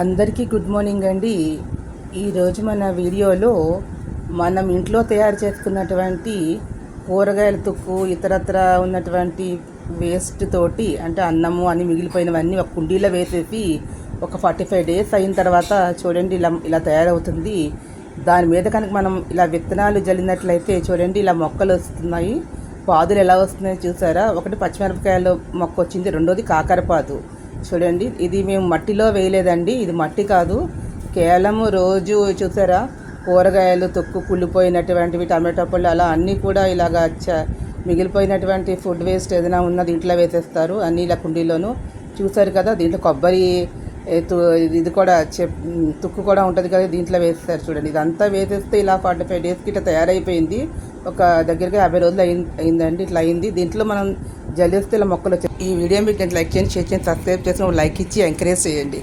అందరికీ good morning అండి. ఈరోజు మన వీడియోలో మనం ఇంట్లో తయారు చేసుకున్నటువంటి కూరగాయల తుక్కు ఇతరత్ర ఉన్నటువంటి వేస్ట్ తోటి అంటే అన్నము అని మిగిలిపోయినవన్నీ ఒక కుండీలో వేసేసి ఒక ఫార్టీ ఫైవ్ డేస్ అయిన తర్వాత చూడండి ఇలా ఇలా తయారవుతుంది. దాని మీద కనుక మనం ఇలా విత్తనాలు జల్లినట్లయితే చూడండి ఇలా మొక్కలు వస్తున్నాయి. పాదులు ఎలా వస్తున్నాయో చూసారా? ఒకటి పచ్చిమిరపకాయలు మొక్క వచ్చింది రెండోది కాకరపాదు. చూడండి ఇది మేము మట్టిలో వేయలేదండి ఇది మట్టి కాదు. కేవలం రోజు చూసారా కూరగాయలు తొక్కు కుళ్ళిపోయినటువంటివి టమాటో పళ్ళు అలా అన్నీ కూడా ఇలాగ చ మిగిలిపోయినటువంటి ఫుడ్ వేస్ట్ ఏదైనా ఉన్నది ఇంట్లో వేసేస్తారు అన్నీ ఇలా కుండీలోను చూసారు కదా దీంట్లో కొబ్బరి ఇది కూడా చెప్ తుక్కు కూడా ఉంటుంది కదా దీంట్లో వేస్తారు చూడండి. ఇదంతా వేసేస్తే ఇలా ఫార్టీ ఫైవ్ డేస్కి ఇట్లా తయారైపోయింది. ఒక దగ్గరగా యాభై రోజులు అయింది అయిందండి ఇట్లా అయింది. దీంట్లో మనం జల్లేస్తే ఇలా మొక్కలు వచ్చాయి ఈ వీడియో మీకు లైక్ చేయండి షేర్ చేయండి సబ్స్క్రైబ్ చేసి లైక్ ఇచ్చి ఎంకరేజ్ చేయండి.